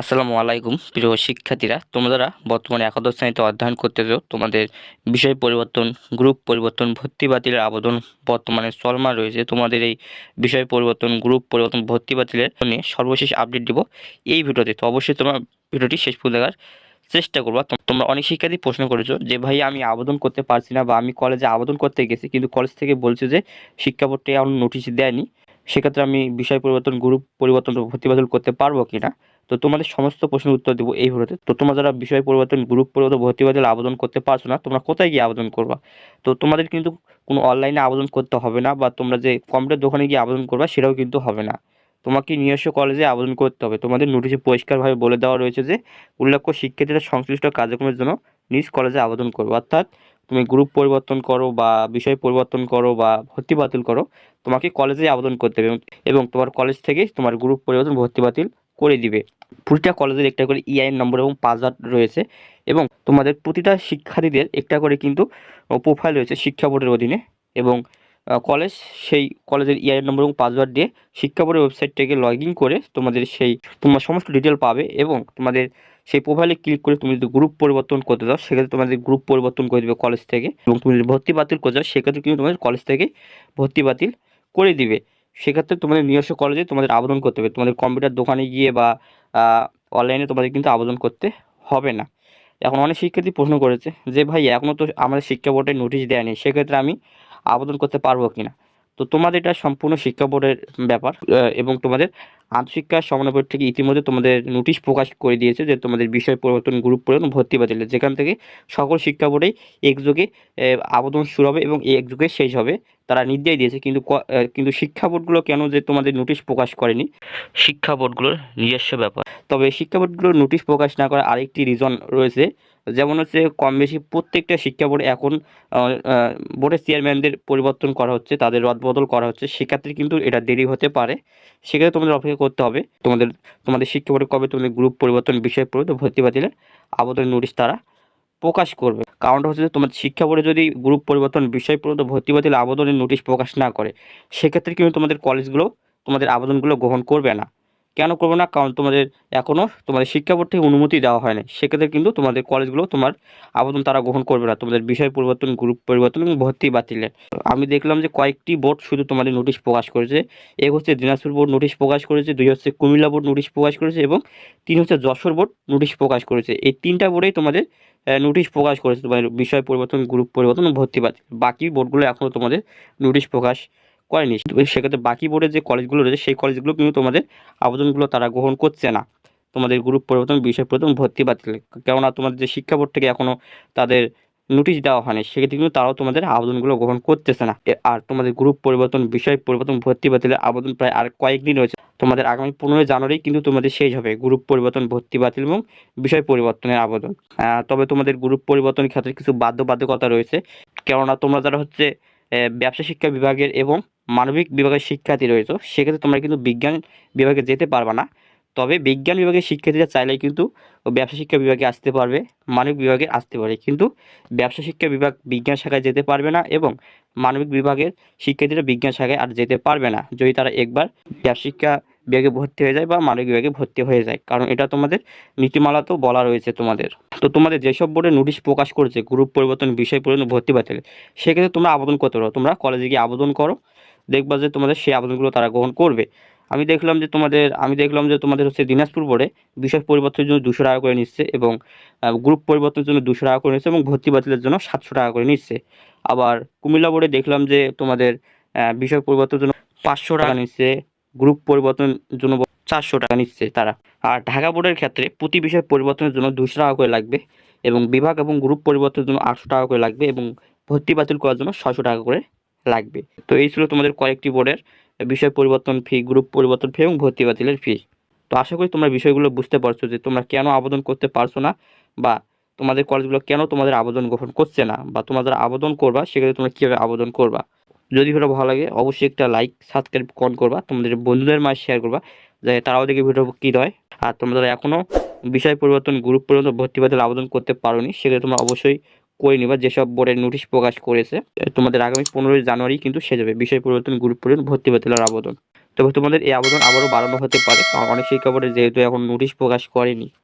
আসসালামু আলাইকুম, প্রিয় শিক্ষার্থীরা। তোমরা বর্তমানে একাদশ শ্রেণীতে অধ্যয়ন করতেছো, তোমাদের বিষয় পরিবর্তন গ্রুপ পরিবর্তন, ভর্তি বাতিলের আবেদন বর্তমানে চলমান রয়েছে। তোমাদের এই বিষয় পরিবর্তন গ্রুপ পরিবর্তন, ভর্তি বাতিলের নিয়ে সর্বশেষ আপডেট দিব এই ভিডিওতে। তো অবশ্যই তোমরা ভিডিওটি শেষ পর্যন্ত দেখার চেষ্টা করব। তোমরা অনেক শিক্ষার্থী প্রশ্ন করেছ যে, ভাই, আমি আবেদন করতে পারছি না বা আমি কলেজে আবেদন করতে গেছি, কিন্তু কলেজ থেকে বলছে যে, শিক্ষা বোর্ডে এখন নোটিশ দেয়নি। সেক্ষেত্রে আমি বিষয় পরিবর্তন গ্রুপ পরিবর্তন, ভর্তি বাতিল করতে পারব কিনা? তো তোমাদের সমস্ত প্রশ্নের উত্তর দেবো এই ভিডিওতে তো তোমরা যারা বিষয় পরিবর্তন গ্রুপ পরিবর্তন, ভর্তি বাতিল আবেদন করতে পারছ না, তোমরা কোথায় গিয়ে আবেদন করবা? তো তোমাদের কিন্তু কোনো অনলাইনে আবেদন করতে হবে না, বা তোমরা যে কম্পিউটার দোকানে গিয়ে আবেদন করবা সেটাও কিন্তু হবে না। তোমাকে নিজস্ব কলেজে আবেদন করতে হবে। তোমাদের নোটিশে পরিষ্কারভাবে বলে দেওয়া রয়েছে যে, উল্লেখ্য শিক্ষার্থীরা সংশ্লিষ্ট কার্যক্রমের জন্য নিজ কলেজে আবেদন করবে। অর্থাৎ তুমি গ্রুপ পরিবর্তন করো, বা বিষয় পরিবর্তন করো, বা ভর্তি বাতিল করো, তোমাকে কলেজে আবেদন করতে হবে। এবং- তোমার কলেজ থেকে তোমার গ্রুপ পরিবর্তন, ভর্তি বাতিল করে দিবে। প্রতিটা কলেজের একটা করে ইআইএন নম্বর এবং পাসওয়ার্ড রয়েছে এবং তোমাদের প্রতিটা শিক্ষার্থীদের একটা করে কিন্তু প্রোফাইল রয়েছে শিক্ষা বোর্ডের অধীনে এবং কলেজ সেই কলেজের ইআইএন নম্বর এবং পাসওয়ার্ড দিয়ে শিক্ষা বোর্ডের ওয়েবসাইট থেকে লগ ইন করে তোমাদের সেই, তোমার সমস্ত ডিটেল পাবে এবং তোমাদের সেই প্রোফাইলে ক্লিক করে তুমি যদি গ্রুপ পরিবর্তন করতে যাও সেক্ষেত্রে তোমাদের গ্রুপ পরিবর্তন করে দেবে কলেজ থেকে এবং তুমি যদি ভর্তি বাতিল করতে চাও, সেক্ষেত্রে কিন্তু তোমাদের কলেজ থেকে ভর্তি বাতিল করে দিবে। সেক্ষেত্রে তোমাদের নিজস্ব কলেজে তোমাদের আবেদন করতে হবে। তোমাদের কম্পিউটার দোকানে গিয়ে বা অনলাইনে তোমাদের কিন্তু আবেদন করতে হবে না। এখন অনেক শিক্ষার্থী প্রশ্ন করেছে যে, ভাই এখনও তো আমাদের শিক্ষা বোর্ডে নোটিশ দেয়নি, সেক্ষেত্রে আমি আবেদন করতে পারব কি না তো তোমাদের এটা সম্পূর্ণ শিক্ষা বোর্ডের ব্যাপার এবং তোমাদের আন্তঃশিক্ষা সমন্বয় বোর্ড থেকে ইতিমধ্যে তোমাদের নোটিশ প্রকাশ করে দিয়েছে যে তোমাদের বিষয় পরিবর্তন গ্রুপ পরিবর্তন ভর্তি বাতিলের যেখান থেকে সকল শিক্ষা বোর্ডেই একযোগে আবেদন শুরু হবে এবং এই একযোগে শেষ হবে। তারা নির্দেশ দিয়েছে কিন্তু কিন্তু শিক্ষা বোর্ডগুলো কেন যে তোমাদের নোটিশ প্রকাশ করেনি? শিক্ষা বোর্ডগুলোর নিজস্ব ব্যাপার। তবে শিক্ষা বোর্ডগুলোর নোটিশ প্রকাশ না করার আরেকটি রিজন রয়েছে। যেমন হচ্ছে কম বেশি প্রত্যেকটা শিক্ষা বোর্ড এখন বোর্ডের চেয়ারম্যানদের পরিবর্তন করা হচ্ছে, তাদের রদবদল করা হচ্ছে, সেক্ষেত্রে কিন্তু এটা দেরি হতে পারে। সেক্ষেত্রে তোমাদের অপেক্ষা করতে হবে। তোমাদের তোমাদের শিক্ষা বোর্ডে কবে তোমাদের গ্রুপ পরিবর্তন বিষয় পরিবর্তন ভর্তি বাতিলের আবেদন নোটিশ তারা প্রকাশ করবে। কারণটা হচ্ছে যে তোমার শিক্ষা বোর্ডে যদি গ্রুপ পরিবর্তন বিষয় পরিবর্তন ভর্তি বাতিল আবেদনের নোটিশ প্রকাশ না করে, সেক্ষেত্রে কিন্তু তোমাদের কলেজগুলো তোমাদের আবেদনগুলো গ্রহণ করবে না। কেন করবে না? কারণ তোমাদের এখনও তোমাদের শিক্ষা বোর্ড থেকে অনুমতি দেওয়া হয় না সেক্ষেত্রে কিন্তু তোমাদের কলেজগুলো তোমার আবেদন তারা গ্রহণ করবে না। তোমাদের বিষয় পরিবর্তন গ্রুপ পরিবর্তন এবং ভর্তি বাতিলের আমি দেখলাম যে কয়েকটি বোর্ড শুধু তোমাদের নোটিশ প্রকাশ করেছে। এক হচ্ছে দিনাজপুর বোর্ড নোটিশ প্রকাশ করেছে, দুই হচ্ছে কুমিল্লা বোর্ড নোটিশ প্রকাশ করেছে এবং তিন হচ্ছে যশোর বোর্ড নোটিশ প্রকাশ করেছে। এই তিনটা বোর্ডেই তোমাদের নোটিশ প্রকাশ করেছে। তোমাদের বিষয় পরিবর্তন গ্রুপ পরিবর্তন, ভর্তি বাতিল। বাকি বোর্ডগুলো এখনও তোমাদের নোটিশ প্রকাশ করেনি। সেক্ষেত্রে বাকি বোর্ডের যে কলেজগুলো রয়েছে, সেই কলেজগুলো কিন্তু তোমাদের আবেদনগুলো তারা গ্রহণ করছে না। তোমাদের গ্রুপ পরিবর্তন, বিষয় পরিবর্তন, ভর্তি বাতিল। কেননা তোমাদের যে শিক্ষা বোর্ড থেকে এখনও তাদের নোটিশ দেওয়া হয়নি, সেক্ষেত্রে কিন্তু তারাও তোমাদের আবেদনগুলো গ্রহণ করতেছে না। আর তোমাদের গ্রুপ পরিবর্তন, বিষয় পরিবর্তন, ভর্তি বাতিলের আবেদন প্রায় আর কয়েকদিন রয়েছে। তোমাদের আগামী পনেরোই জানুয়ারি কিন্তু তোমাদের শেষ হবে গ্রুপ পরিবর্তন, ভর্তি বাতিল এবং বিষয় পরিবর্তনের আবেদন। তবে তোমাদের গ্রুপ পরিবর্তনের ক্ষেত্রে কিছু বাধ্যবাধকতা রয়েছে। কেননা তোমরা যারা হচ্ছে ব্যবসা শিক্ষা বিভাগের এবং মানবিক বিভাগের শিক্ষার্থী রয়েছে, সেক্ষেত্রে তোমরা কিন্তু বিজ্ঞান বিভাগে যেতে পারবে না। তবে বিজ্ঞান বিভাগের শিক্ষার্থীরা চাইলে কিন্তু ব্যবসা শিক্ষা বিভাগে আসতে পারবে, মানবিক বিভাগে আসতে পারে কিন্তু ব্যবসা শিক্ষা বিভাগ বিজ্ঞান শাখায় যেতে পারবে না এবং মানবিক বিভাগের শিক্ষার্থীরা বিজ্ঞান শাখায় আর যেতে পারবে না। যদি তারা একবার ব্যবসা শিক্ষা বিভাগে ভর্তি হয়ে যায় বা মানবিক বিভাগে ভর্তি হয়ে যায়, কারণ এটা তোমাদের নীতিমালাতেও বলা রয়েছে তোমাদের। তো তোমাদের যেসব বোর্ডে নোটিশ প্রকাশ করেছে, গ্রুপ পরিবর্তন বিষয় পরিবর্তন ভর্তি বাতিল, সেক্ষেত্রে তোমরা আবেদন করতে পারো। তোমরা কলেজে গিয়ে আবেদন করো দেখবা যে তোমাদের সেই আবেদনগুলো তারা গ্রহণ করবে। আমি দেখলাম যে তোমাদের, আমি দেখলাম যে তোমাদের হচ্ছে দিনাজপুর বোর্ডে বিষয় পরিবর্তনের জন্য দুশো টাকা করে নিচ্ছে এবং গ্রুপ পরিবর্তনের জন্য দুশো টাকা করে নিচ্ছে এবং ভর্তি বাতিলের জন্য সাতশো টাকা করে নিচ্ছে। আবার কুমিল্লা বোর্ডে দেখলাম যে তোমাদের বিষয় পরিবর্তনের জন্য পাঁচশো টাকা নিচ্ছে গ্রুপ পরিবর্তনের জন্য চারশো টাকা নিচ্ছে তারা। আর ঢাকা বোর্ডের ক্ষেত্রে প্রতি বিষয় পরিবর্তনের জন্য দুশো টাকা করে লাগবে এবং বিভাগ এবং গ্রুপ পরিবর্তনের জন্য আটশো টাকা করে লাগবে এবং ভর্তি বাতিল করার জন্য ছশো টাকা করে লাগবে। তো এই ছিল তোমাদের কয়েকটি বোর্ডের বিষয় পরিবর্তন ফি গ্রুপ পরিবর্তন ফি এবং ভর্তি বাতিলের ফি তো আশা করি তোমরা বিষয়গুলো বুঝতে পারছ যে তোমরা কেন আবেদন করতে পারছ না বা তোমাদের কলেজগুলো কেন তোমাদের আবেদন গ্রহণ করছে না বা তোমাদের আবেদন করবা, সেক্ষেত্রে তোমরা কীভাবে আবেদন করবা? যদি ভিডিও ভালো লাগে, অবশ্যই একটা লাইক সাবস্ক্রাইব কমেন্ট করবা, তোমাদের বন্ধুদের মাঝে শেয়ার করবা, যাতে তারাও দেখে ভিডিও কী হয়। আর তোমরা এখনও বিষয় পরিবর্তন গ্রুপ পরিবর্তন, ভর্তি বাতিল আবেদন করতে পারোনি, সেক্ষেত্রে তোমরা অবশ্যই করে নিবা, যেসব বোর্ডের নোটিশ প্রকাশ করেছে। তোমাদের আগামী পনেরোই জানুয়ারি কিন্তু সে যাবে। বিষয় পরিবর্তন গ্রুপ পরিবর্তন, ভর্তি বাতিলের আবেদন। তবে তোমাদের এই আবেদন আবারও বাড়ানো হতে পারে। কারণ অনেক শিক্ষা বোর্ডে যেহেতু এখন নোটিশ প্রকাশ করেনি।